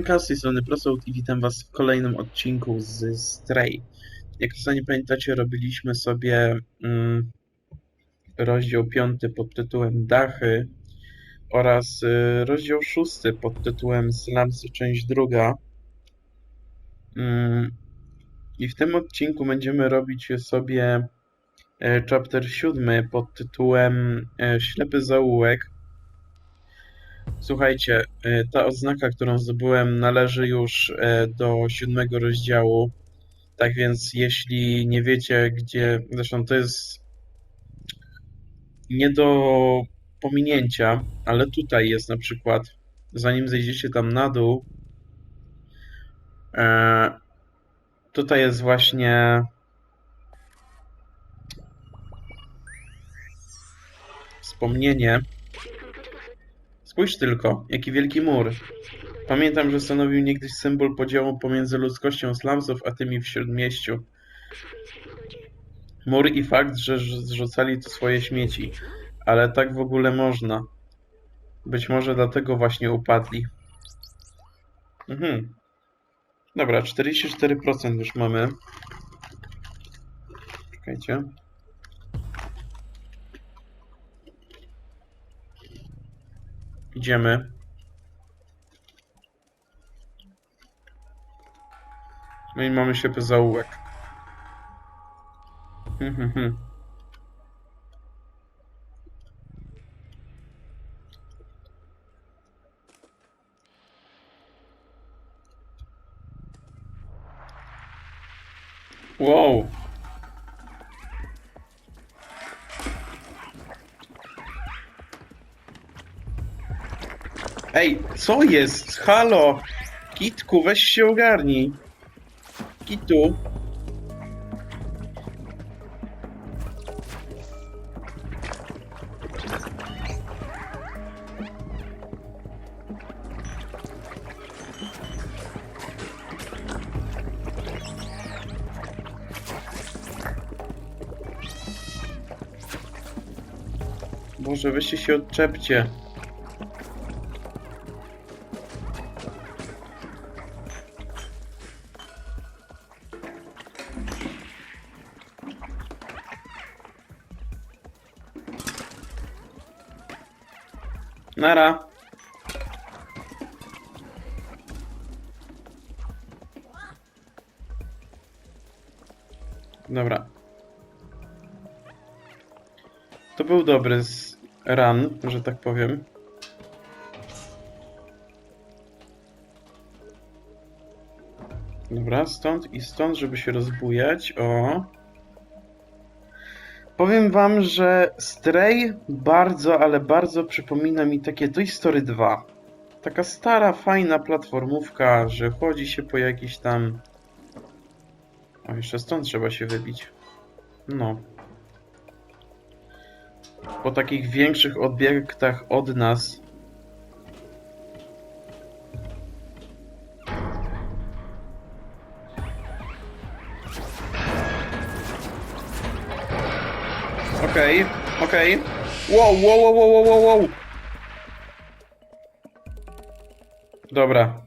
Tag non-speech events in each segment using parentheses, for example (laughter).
Siemka, z tej strony Prosout i witam was w kolejnym odcinku z Stray. Jak sami pamiętacie, robiliśmy sobie mm, rozdział piąty pod tytułem Dachy oraz y, rozdział szósty pod tytułem Slumsy, część druga. Mm, I w tym odcinku będziemy robić sobie e, chapter siódmy pod tytułem e, Ślepy zaułek. Słuchajcie, e, ta odznaka, którą zdobyłem, należy już e, do siódmego rozdziału. Tak więc, jeśli nie wiecie, gdzie. Zresztą to jest nie do pominięcia, ale tutaj jest na przykład, zanim zejdziecie tam na dół, e, tutaj jest właśnie. Wspomnienie. Spójrz tylko, jaki wielki mur. Pamiętam, że stanowił niegdyś symbol podziału pomiędzy ludzkością slumsów a tymi w śródmieściu. Mur i fakt, że rz- zrzucali tu swoje śmieci. Ale tak w ogóle można. Być może dlatego właśnie upadli. Mhm. Dobra, 44% już mamy. Czekajcie. Idziemy. No i mamy ślepy zaułek. Hmm, hmm, hmm. Wow. Ej, co jest? Halo! Kitku, weź się ogarnij. Kitu. Boże, weźcie się odczepcie. Dobra. To był dobry run, że tak powiem. Dobra, stąd i stąd, żeby się rozbujać. O. Powiem wam, że Stray bardzo, ale bardzo przypomina mi takie Toy Story 2. Taka stara, fajna platformówka, że chodzi się po jakiś tam... O, jeszcze stąd trzeba się wybić. No. Po takich większych obiektach od nas. Okej, okej. Wow, wow, wow, wow, wow, wow. Dobra.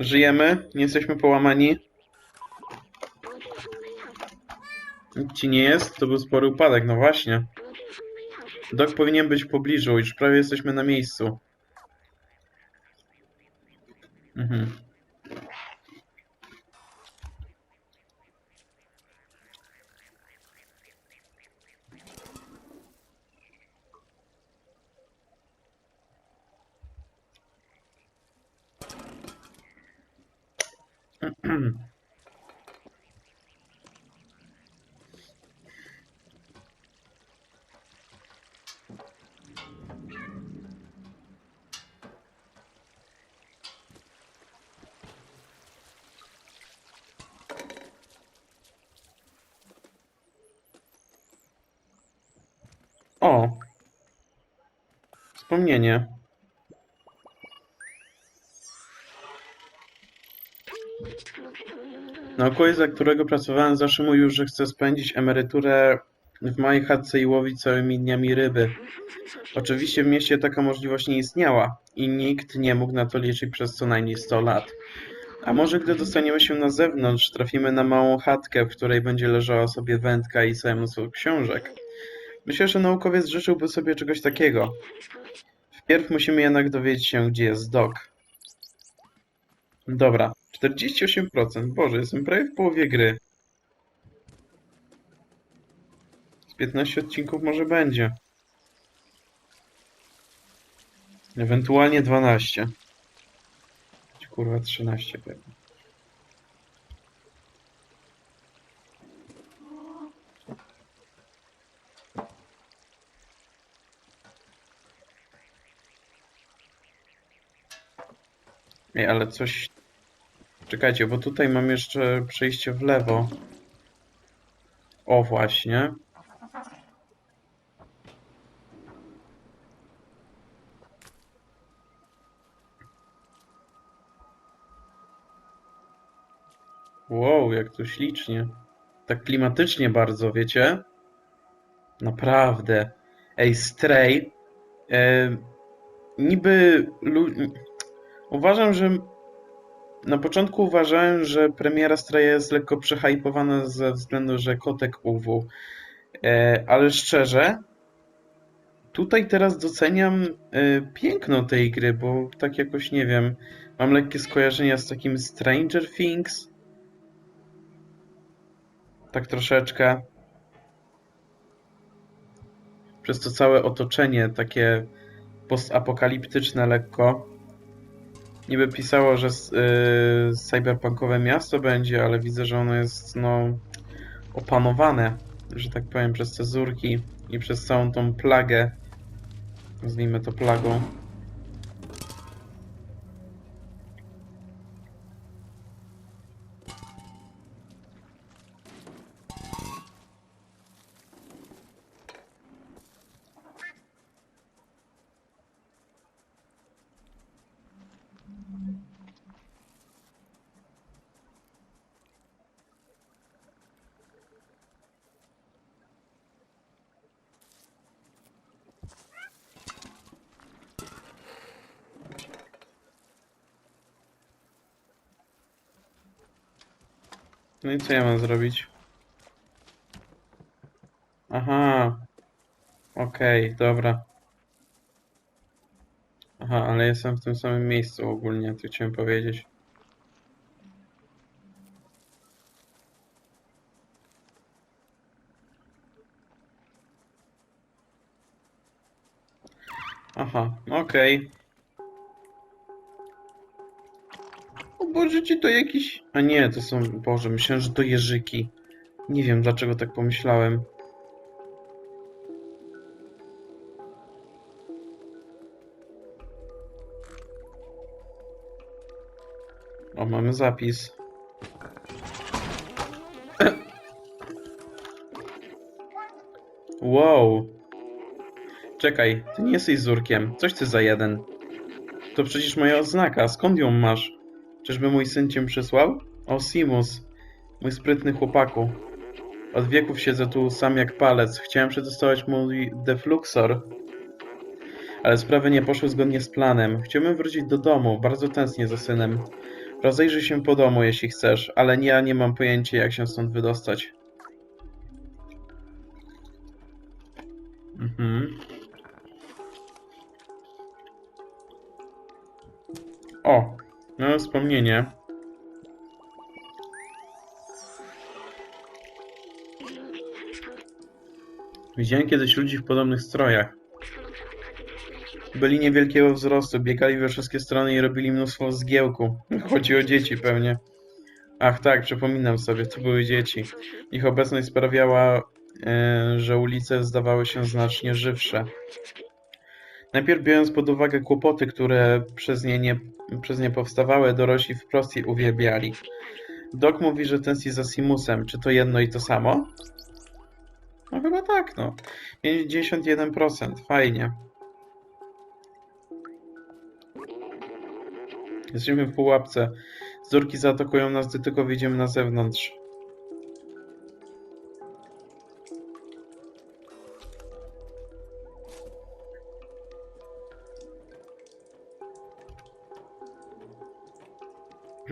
Żyjemy, nie jesteśmy połamani. Nic ci nie jest? To był spory upadek, no właśnie. Dok powinien być w pobliżu, już prawie jesteśmy na miejscu. Mhm. O! Wspomnienie. Naukowiec, za którego pracowałem, zawsze mówił, że chce spędzić emeryturę w małej chatce i łowić całymi dniami ryby. Oczywiście w mieście taka możliwość nie istniała i nikt nie mógł na to liczyć przez co najmniej 100 lat. A może gdy dostaniemy się na zewnątrz, trafimy na małą chatkę, w której będzie leżała sobie wędka i całe mnóstwo książek. Myślę, że naukowiec życzyłby sobie czegoś takiego. Wpierw musimy jednak dowiedzieć się, gdzie jest Doc. Dobra, 48%. Boże, jestem prawie w połowie gry. Z 15 odcinków może będzie. Ewentualnie 12. Kurwa, 13 pewnie. Ej, ale coś... Czekajcie, bo tutaj mam jeszcze przejście w lewo. O, właśnie. Wow, jak tu ślicznie. Tak klimatycznie bardzo, wiecie? Naprawdę. Ej, Stray. Niby. Uważam, że. Na początku uważałem, że premiera Straya jest lekko przehypowana ze względu, że kotek UW. E, ale szczerze. Tutaj teraz doceniam e, piękno tej gry, bo tak jakoś nie wiem. Mam lekkie skojarzenia z takim Stranger Things tak troszeczkę. Przez to całe otoczenie takie postapokaliptyczne lekko. Niby pisało, że yy, cyberpunkowe miasto będzie, ale widzę, że ono jest no opanowane, że tak powiem, przez cezurki i przez całą tą plagę. Nazwijmy to plagą. No i co ja mam zrobić? Aha. Okej, dobra. Aha, ale jestem w tym samym miejscu ogólnie, to chciałem powiedzieć. Aha, okej. O Boże, czy to jakiś... A nie, to są... Boże, myślałem, że to jeżyki. Nie wiem, dlaczego tak pomyślałem. O, mamy zapis. (coughs) Wow. Czekaj, ty nie jesteś Zurkiem. Coś ty za jeden. To przecież moja oznaka. Skąd ją masz? Czyżby mój syn cię przysłał? O, Simus. Mój sprytny chłopaku. Od wieków siedzę tu sam jak palec. Chciałem przetestować mój defluxor. Ale sprawy nie poszły zgodnie z planem. Chciałbym wrócić do domu. Bardzo tęsknię za synem. Rozejrzyj się po domu, jeśli chcesz, ale ja nie mam pojęcia, jak się stąd wydostać. Mhm. O, no wspomnienie. Widziałem kiedyś ludzi w podobnych strojach. Byli niewielkiego wzrostu, biegali we wszystkie strony i robili mnóstwo zgiełku. (laughs) Chodzi o dzieci pewnie. Ach tak, przypominam sobie, to były dzieci. Ich obecność sprawiała, e, że ulice zdawały się znacznie żywsze. Najpierw biorąc pod uwagę kłopoty, które przez nie, nie, przez nie powstawały, dorośli wprost je uwielbiali. Doc mówi, że tęskni za Simusem. Czy to jedno i to samo? No chyba tak, no. 51%, fajnie. Jesteśmy w pułapce. Zurki zaatakują nas, gdy tylko wyjdziemy na zewnątrz.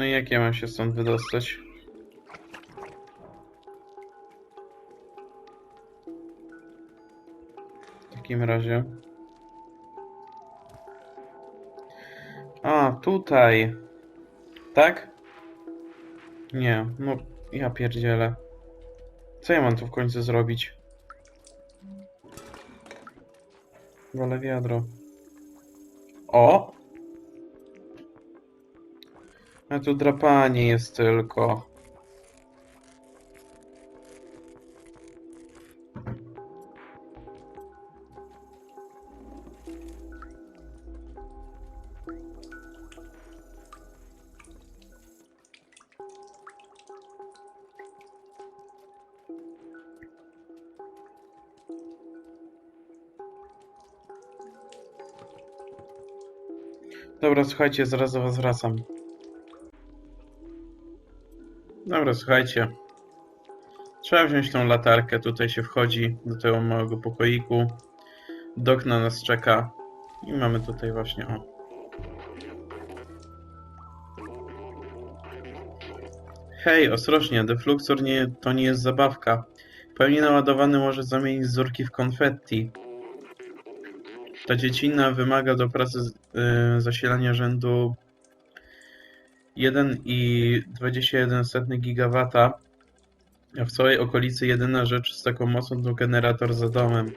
No i jak ja mam się stąd wydostać? W takim razie. A, tutaj. Tak? Nie, no ja pierdzielę. Co ja mam tu w końcu zrobić? Wolę wiadro. O! A tu drapanie jest tylko. Dobra, słuchajcie, zaraz do was wracam. Dobra, słuchajcie. Trzeba wziąć tą latarkę, tutaj się wchodzi do tego małego pokoiku. Do okna nas czeka. I mamy tutaj właśnie, o. Hej, ostrożnie, defluxor nie, to nie jest zabawka. Pełnie naładowany może zamienić zurki w konfetti. Ta dziecina wymaga do pracy yy, zasilania rzędu 1,21 gigawata, a w całej okolicy jedyna rzecz z taką mocą to generator za domem.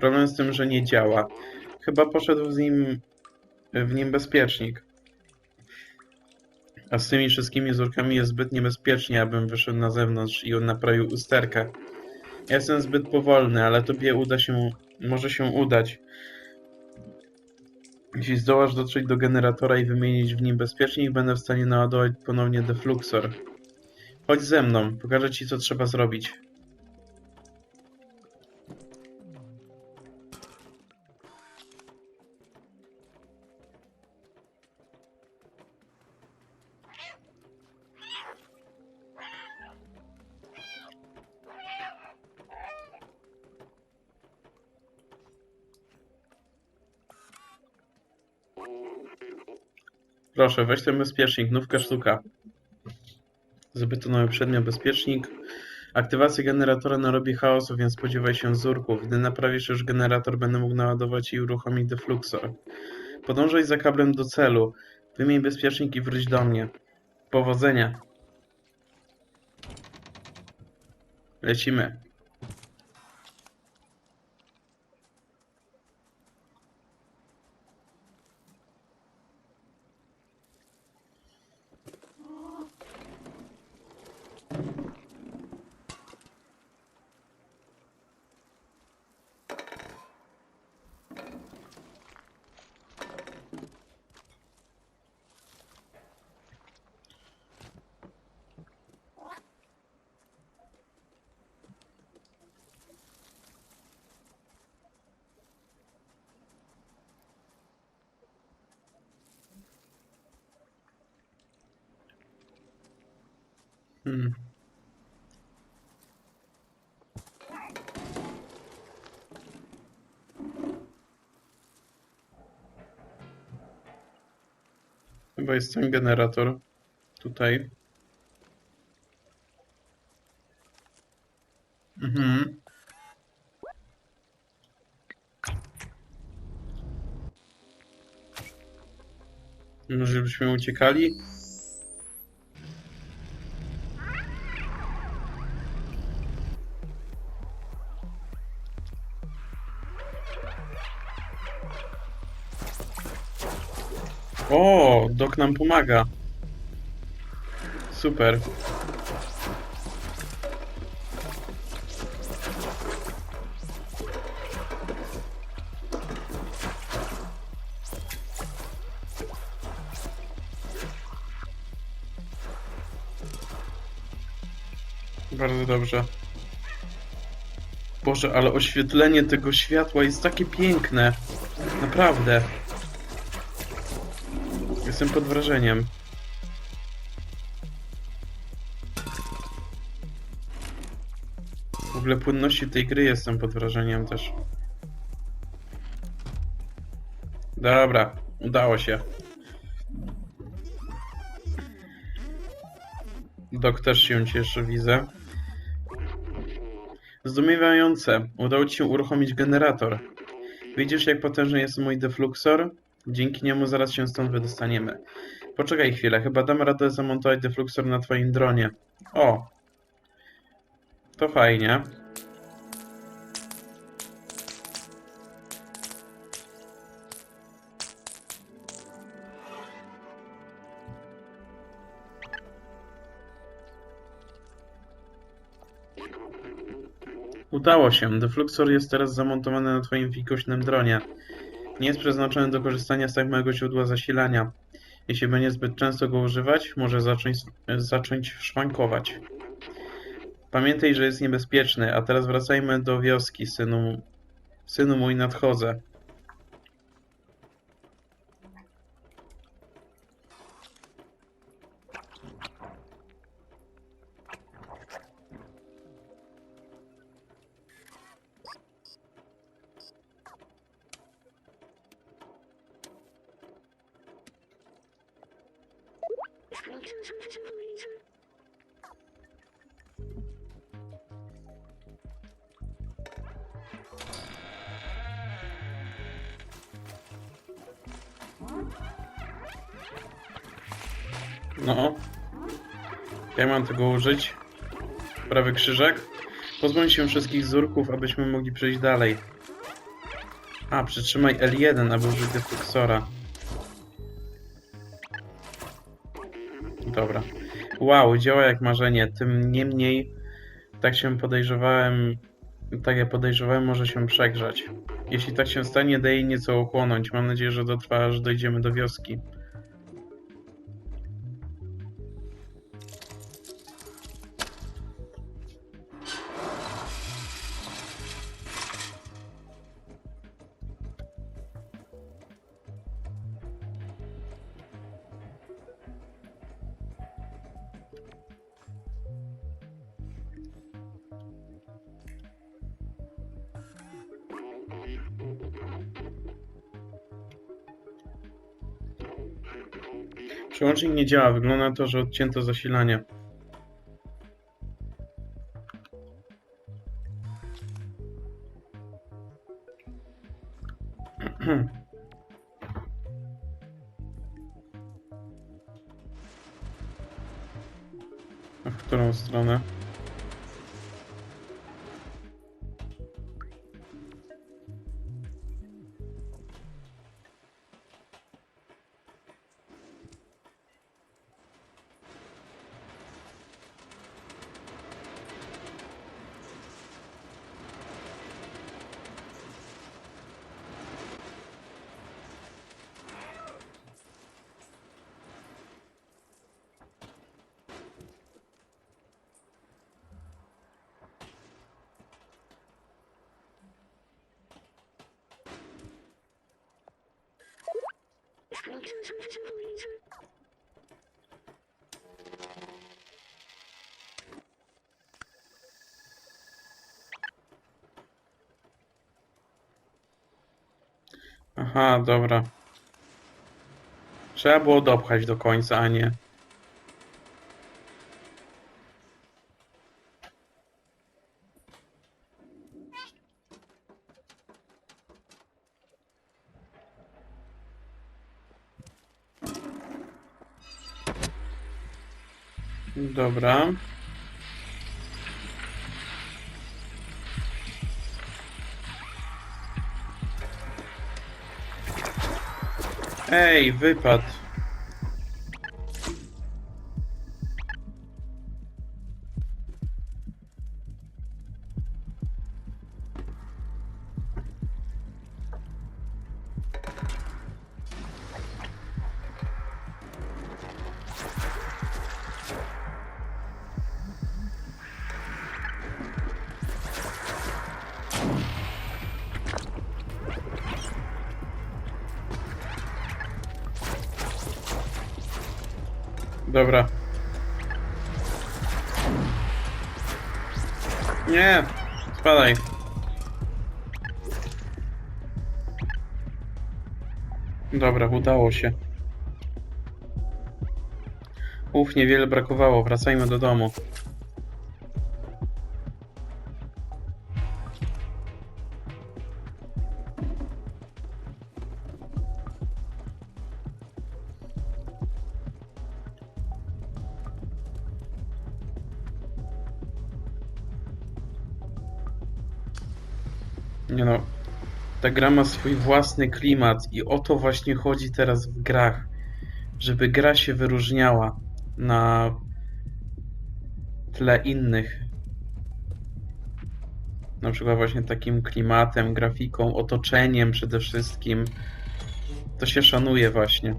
Problem z tym, że nie działa. Chyba poszedł z nim w nim bezpiecznik. A z tymi wszystkimi zurkami jest zbyt niebezpiecznie, abym wyszedł na zewnątrz i naprawił usterkę. Ja jestem zbyt powolny, ale tobie uda się, może się udać. Jeśli zdołasz dotrzeć do generatora i wymienić w nim bezpiecznik, będę w stanie naładować ponownie defluxor. Chodź ze mną, pokażę ci co trzeba zrobić. Proszę, weź ten bezpiecznik, nówka sztuka. Zabetonowy przedmiot bezpiecznik. Aktywacja generatora narobi chaosu, więc spodziewaj się zurków. Gdy naprawisz już generator, będę mógł naładować i uruchomić defluxor. Podążaj za kablem do celu. Wymień bezpiecznik i wróć do mnie. Powodzenia. Lecimy. Hmm. Chyba jest ten generator. Tutaj. Mhm. Może byśmy uciekali? O, Dok nam pomaga. Super. Bardzo dobrze. Boże, ale oświetlenie tego światła jest takie piękne. Naprawdę. Jestem pod wrażeniem. W ogóle płynności tej gry jestem pod wrażeniem też. Dobra, udało się. Dok też się cieszy, widzę. Zdumiewające. Udało ci się uruchomić generator. Widzisz, jak potężny jest mój defluxor? Dzięki niemu zaraz się stąd wydostaniemy. Poczekaj chwilę, chyba dam radę zamontować defluxor na twoim dronie. O! To fajnie. Udało się. Defluxor jest teraz zamontowany na twoim fikuśnym dronie. Nie jest przeznaczony do korzystania z tak małego źródła zasilania. Jeśli będzie zbyt często go używać, może zacząć, zacząć szwankować. Pamiętaj, że jest niebezpieczny, a teraz wracajmy do wioski, synu. Synu mój, nadchodzę. No. Jak mam tego użyć? Prawy krzyżek. Pozbądź się wszystkich zurków, abyśmy mogli przejść dalej. A, przytrzymaj L1, aby użyć defluxora. Dobra. Wow, działa jak marzenie. Tym niemniej, tak się podejrzewałem, tak jak podejrzewałem, może się przegrzać. Jeśli tak się stanie, daj nieco ochłonąć. Mam nadzieję, że dotrwa, aż dojdziemy do wioski. Przełącznik nie działa. Wygląda na to, że odcięto zasilanie. Aha, dobra. Trzeba było dopchać do końca, a nie. Dobra. Ej, wypad. Dobra. Nie! Spadaj. Dobra, udało się. Uf, niewiele brakowało. Wracajmy do domu. Nie no, ta gra ma swój własny klimat i o to właśnie chodzi teraz w grach. Żeby gra się wyróżniała na tle innych. Na przykład właśnie takim klimatem, grafiką, otoczeniem przede wszystkim. To się szanuje właśnie.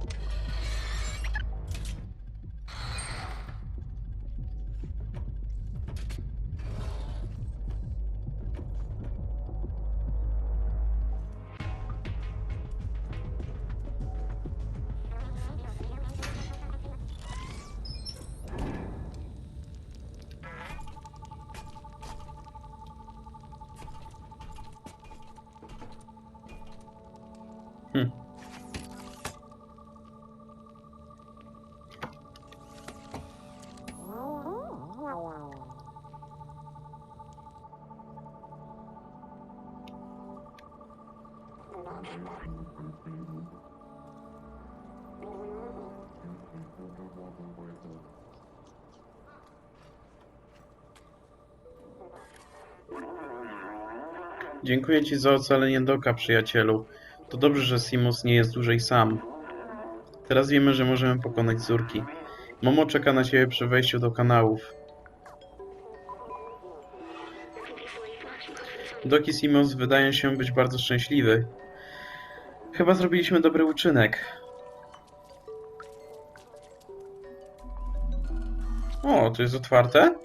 Dziękuję ci za ocalenie Doka, przyjacielu. To dobrze, że Simus nie jest dłużej sam. Teraz wiemy, że możemy pokonać Zurki. Momo czeka na ciebie przy wejściu do kanałów. Dok i Simus wydają się być bardzo szczęśliwy. Chyba zrobiliśmy dobry uczynek. O, to jest otwarte?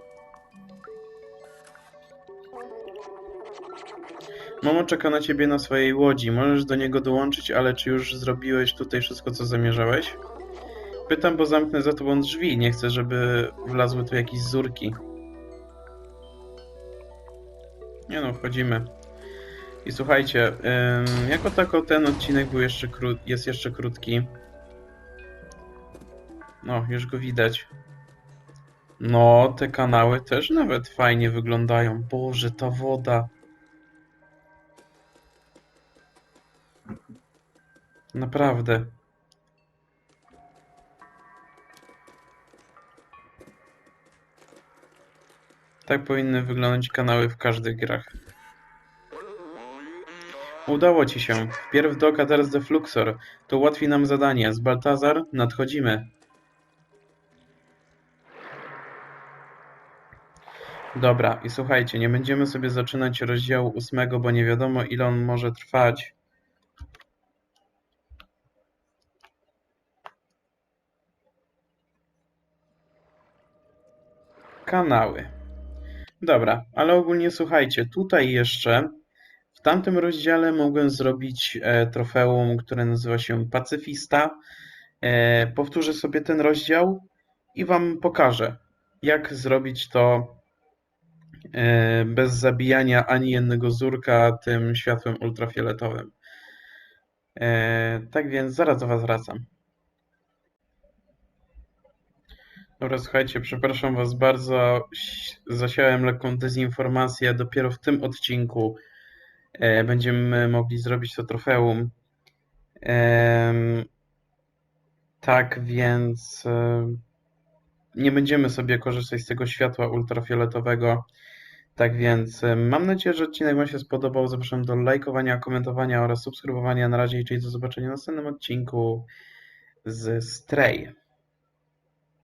Mamo czeka na ciebie na swojej łodzi. Możesz do niego dołączyć, ale czy już zrobiłeś tutaj wszystko, co zamierzałeś? Pytam, bo zamknę za tobą drzwi. Nie chcę, żeby wlazły tu jakieś zurki. Nie no, wchodzimy. I słuchajcie, jako tako ten odcinek był jeszcze jest jeszcze krótki. No, już go widać. No, te kanały też nawet fajnie wyglądają. Boże, ta woda. Naprawdę. Tak powinny wyglądać kanały w każdych grach. Udało ci się. Wpierw Dok, a teraz The Fluxor. To ułatwi nam zadanie. Z Baltazar nadchodzimy. Dobra, i słuchajcie, nie będziemy sobie zaczynać rozdziału ósmego, bo nie wiadomo ile on może trwać. Kanały. Dobra, ale ogólnie słuchajcie, tutaj jeszcze w tamtym rozdziale mogłem zrobić e, trofeum, które nazywa się Pacyfista. E, powtórzę sobie ten rozdział i Wam pokażę, jak zrobić to e, bez zabijania ani jednego zurka tym światłem ultrafioletowym. Tak więc zaraz do Was wracam. Dobra, słuchajcie, przepraszam Was bardzo. Zasiałem lekką dezinformację. Dopiero w tym odcinku e, będziemy mogli zrobić to trofeum. Em, tak więc e, nie będziemy sobie korzystać z tego światła ultrafioletowego. Tak więc e, mam nadzieję, że odcinek Wam się spodobał. Zapraszam do lajkowania, komentowania oraz subskrybowania. Na razie i do zobaczenia w następnym odcinku z Stray.